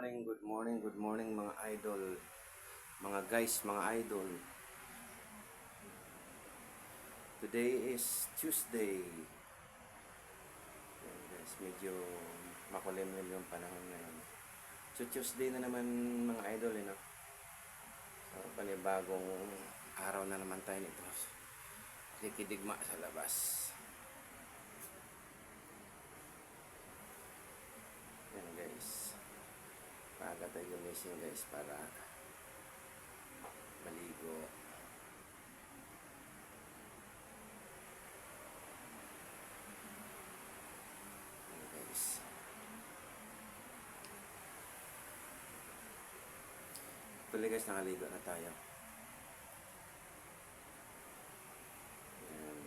morning, good morning, good morning mga idol. Mga guys, mga idol. Today is Tuesday. Guys, medyo makulimlim yung panahon ngayon. So Tuesday na naman mga idol, eh, no? So, panibagong araw na naman tayo nito. Kikidigma sa labas. Yan guys. Maaga tayo gumising guys para maligo. Yan guys. Tuloy guys, nakaligo na tayo. Yan.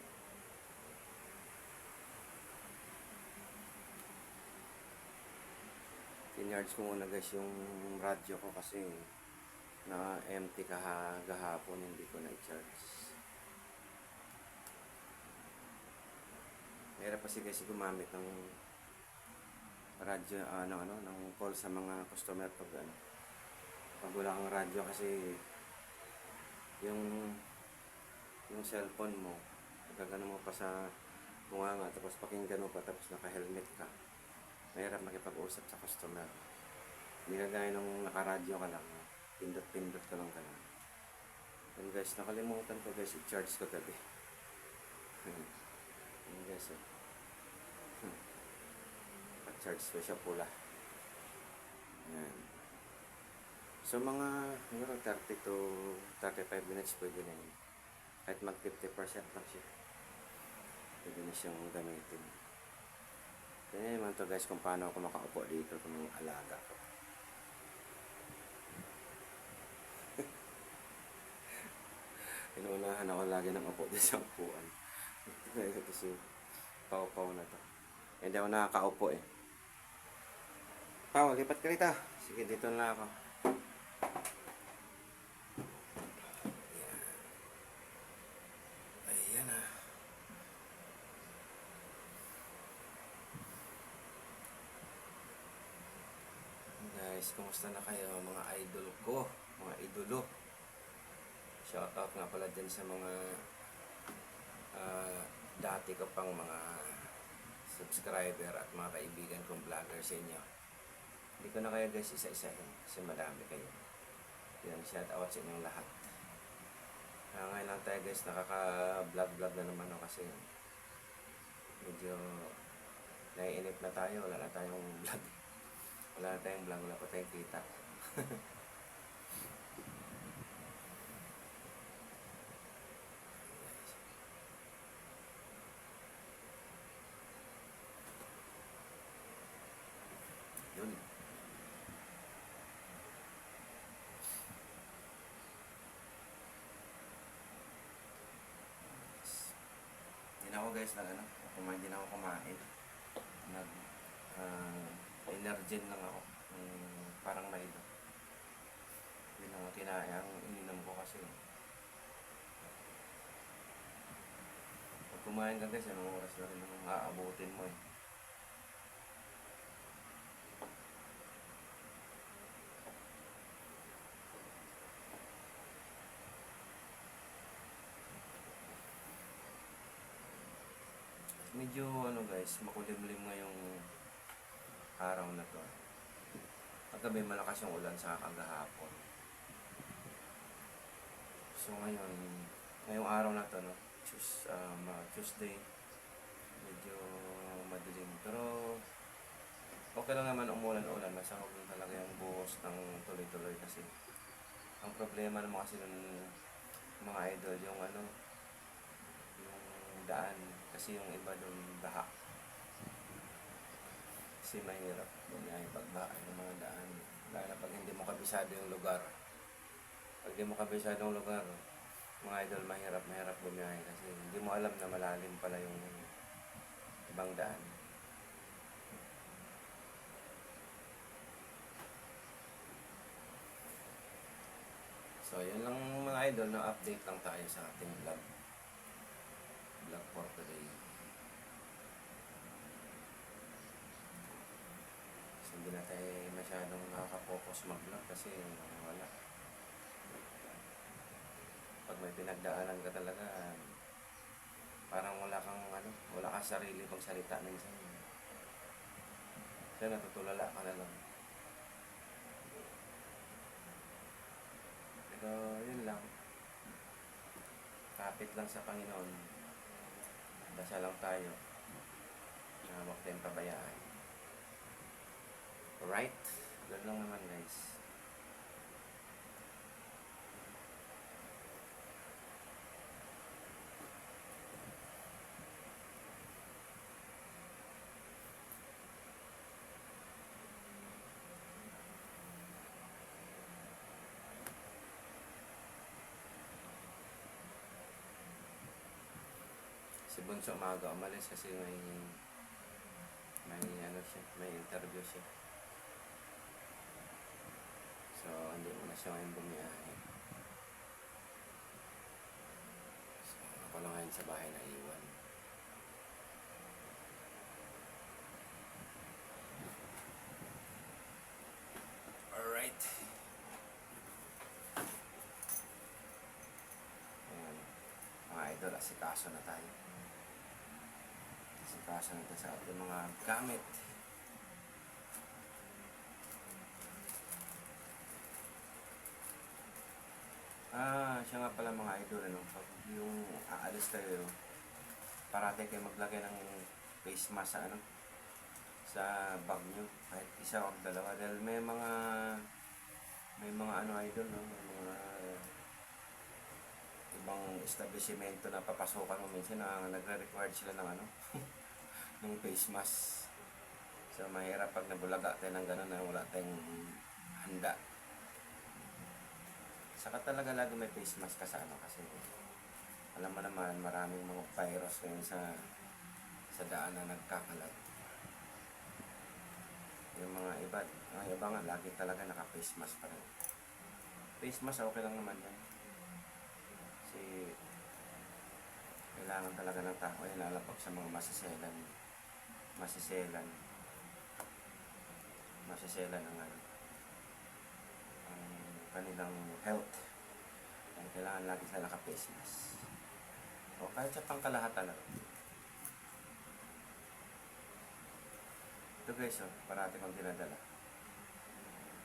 Tinarge ko muna guys yung radyo ko kasi na empty kaha gahapon hindi ko na-charge. Mahirap kasi guys gumamit ng radyo ano ano ng call sa mga customer pag ano pag wala kang radyo kasi yung yung cellphone mo gagano mo pa sa bunganga tapos pakinggan mo pa tapos naka-helmet ka mahirap makipag-usap sa customer. Hindi kagaya nung nakaradyo ka lang, pindot-pindot ka lang ka lang. And guys, nakalimutan ko guys, i-charge ko gabi. Yan guys, oh. Pag-charge ko siya pula. Yan. So mga, siguro 30 to 35 minutes pwede na yun. Kahit mag 50% lang siya. Pwede na siyang gamitin. Kaya naman to guys kung paano ako makaupo dito kung alaga ko. Inuunahan ako lagi ng upo din sa upuan. Ito si Pau-Pau na to. Hindi ako nakakaupo eh. Pau, lipat ka rito. Sige, dito na ako. Ayan. Guys, kumusta na kayo mga idol ko, mga idolo? Shoutout nga pala dyan sa mga ah, dati ko pang mga subscriber at mga kaibigan kong vlogger sa inyo. Hindi ko na kayo guys isa-isahin kasi madami kayo. Yan, shoutout sa inyong lahat. Kaya ngayon lang tayo guys, nakaka-vlog-vlog na naman ako kasi medyo naiinip na tayo, wala na tayong vlog. Wala na tayong vlog, wala pa tayong kita. Yun. Na ako guys nag ano, kumain din ako kumain. Nag uh, energen lang ako. Um, parang ito. Hindi na ako kinaya ang ininom ko kasi. Pag kumain ka guys, anong oras na rin ang aabutin mo eh. Medyo ano guys, makulimlim ngayong araw na to. Paggabi malakas yung ulan sa kagahapon. So ngayon, ngayong araw na to, no, Tues, um, uh, Tuesday, medyo madilim. Pero okay lang naman umulan-ulan. Huwag lang talaga yung buhos ng tuloy-tuloy kasi ang problema naman kasi ng mga idol yung ano, yung daan. Kasi yung iba doon baha. Kasi mahirap bumiyahe pag baha ng mga daan. Lalo na pag hindi mo kabisado yung lugar. Pag hindi mo kabisado yung lugar, mga idol, mahirap, mahirap bumiyahe kasi hindi mo alam na malalim pala yung ibang daan. So, yun lang mga idol, na update lang tayo sa ating. Vlog for today. So, hindi na tayo masyadong nakakapo focus mag-vlog kasi wala. Pag may pinagdaanan ka talaga, parang wala kang ano, wala kang sarili pang salita minsan. Kaya natutulala ka na lang. Pero yun lang. Kapit lang sa Panginoon. Dasal lang tayo. Na huwag tayong pabayaan. Right? Ganun lang naman guys. Si Bunso maaga umalis kasi may may ano siya, may interview siya. So, hindi mo na siya ngayon bumiyahe. So, ako lang ngayon sa bahay na iwan. Alright. Ayan. Mga idol, asikaso na tayo. Asikaso na tayo sa ating mga gamit. Ah, siya nga pala mga idol, ano, pag yung aalis kayo, parate kayo maglagay ng face mask sa ano, sa bag nyo, kahit isa o dalawa, dahil may mga, may mga ano idol, no, may mga ibang establishmento na papasukan mo minsan na nagre-required sila ng ano, ng face mask. So, mahirap pag nabulaga tayo ng gano'n na wala tayong handa. Saka talaga lagi may face mask ka sa ano kasi alam mo naman maraming mga virus ngayon sa sa daan na nagkakalat. Yung mga iba, mga iba nga lagi talaga naka-face mask pa rin. Face mask okay lang naman yan. Kasi kailangan talaga ng tao ay lalapag sa mga masiselan. Masiselan. Masiselan ng ano ang kanilang health. Kaya kailangan lagi sila naka-face mask. O kahit sa pangkalahatan na. Ito guys, oh, parati kong dinadala.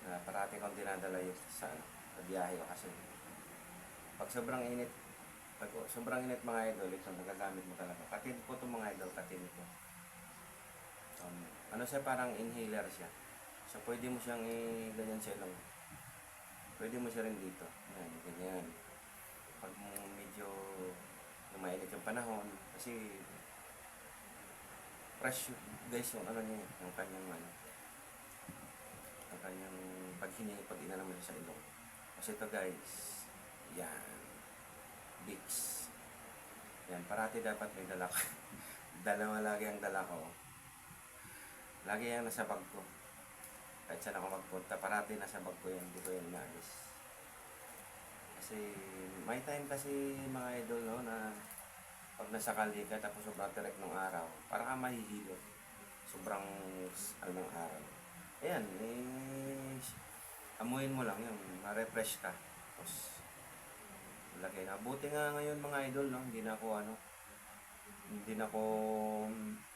Na parati kong dinadala yung sa, ano, sa biyahe ko kasi pag sobrang init, pag sobrang init mga idol, ito magagamit mo talaga. Katin po itong mga idol, katin ito. Um, ano siya, parang inhaler siya. So, pwede mo siyang i-ganyan sa ilong. Pwede mo siya rin dito. Yan, ganyan. Pag medyo lumainit yung panahon, kasi fresh guys yung ano niya, yung kanyang ano, yung kanyang paghingi, pag inano mo sa ilong. Kasi ito guys, yan, Vicks. Yan, parati dapat may dala. Dalawa lagi ang dala ko. Lagi yan nasa bag ko. Kahit saan ako magpunta, parati nasa bag ko yan, hindi ko yan inaalis. Kasi may time kasi mga idol no, na pag nasa kali ka tapos sobrang direct ng araw, para ka mahihilo. Sobrang ano araw. Ayan, eh, amuin mo lang yun, ma-refresh ka. Tapos, lagay na. Buti nga ngayon mga idol, no? hindi na ako ano, hindi na ako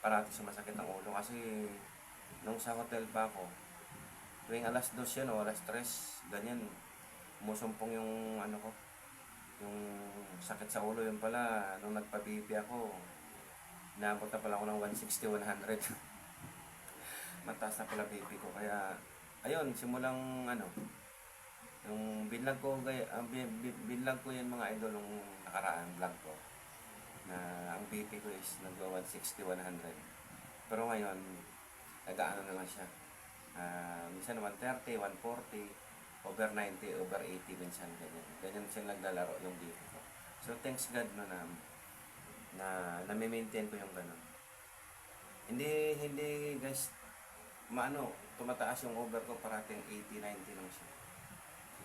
parati sumasakit ang ulo kasi nung sa hotel pa ako, tuwing alas 2 yan o alas 3, ganyan, umusumpong yung ano ko, yung sakit sa ulo yun pala, nung nagpa-BP ako, naabot na pala ako ng 160, 100. Mataas na pala BP ko, kaya, ayun, simulang ano, yung binlag ko, ang bi- bi- binlag ko yan mga idol nung nakaraan vlog ko, na ang BP ko is nag 160, 100. Pero ngayon, nag-ano na lang siya. Ah, minsan 130, 140, over 90, over 80 minsan ganyan. Ganyan siya naglalaro yung BP ko. So thanks God no na na nami-maintain ko yung ganun. Hindi hindi guys maano tumataas yung over ko parating 80, 90 lang siya.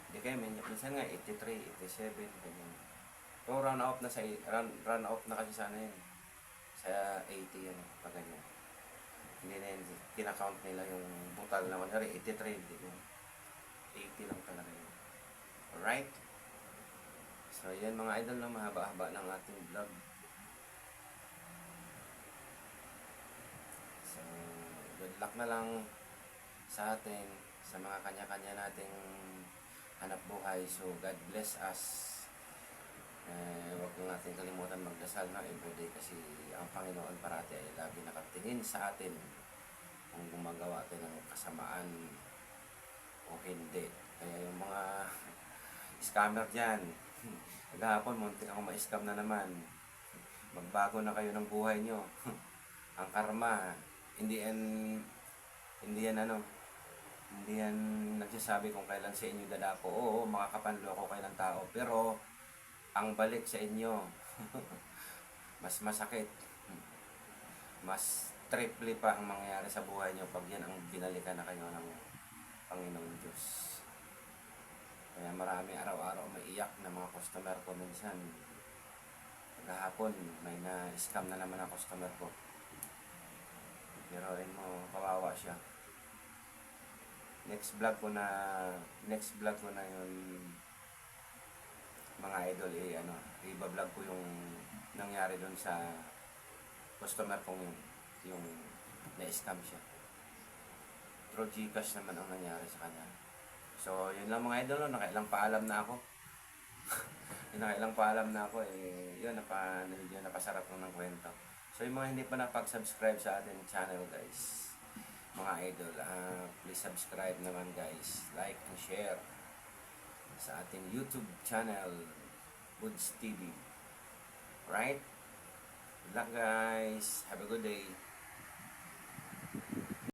Hindi kaya min- minsan nga 83, 87 ganyan. Pero run out na sa run, run out na kasi sana yun. Sa 80 yan pag ganyan. Hindi na yun, kinakount nila yung butal na mangyari, 83, hindi ko. 50 lang talaga yun. Alright? So, yan mga idol na mahaba-haba ng ating vlog. So, good luck na lang sa atin, sa mga kanya-kanya nating hanap buhay. So, God bless us. Eh, huwag natin kalimutan magdasal na everyday kasi ang Panginoon parati ay lagi nakatingin sa atin kung gumagawa tayo ng kasamaan o hindi. Kaya yung mga scammer dyan, Kagahapon, muntik ako ma-scam na naman. Magbago na kayo ng buhay nyo. Ang karma, hindi yan, hindi yan ano, hindi yan nagsasabi kung kailan sa inyo dadapo. Oo, makakapanloko kayo ng tao. Pero, ang balik sa inyo, mas masakit. Mas triple pa ang mangyayari sa buhay nyo pag yan ang binalikan na kayo ng Panginoon Diyos. Kaya marami araw-araw may iyak na mga customer ko minsan. Kahapon, may na-scam na naman ang customer ko. Pero rin mo, kawawa siya. Next vlog ko na, next vlog ko na yun, mga idol, eh, ano, iba-vlog ko yung nangyari doon sa customer kong yun, yung na-scam siya. Through Gcash naman ang nangyari sa kanya. So, yun lang mga idol, no? nakailang paalam na ako. yun, nakailang paalam na ako, eh, yun, napa, yun, napasarap ko ng kwento. So, yung mga hindi pa napag-subscribe sa ating channel, guys, mga idol, ah, please subscribe naman, guys. Like and share sa ating YouTube channel, Woods TV. Right? Good luck, guys. Have a good day.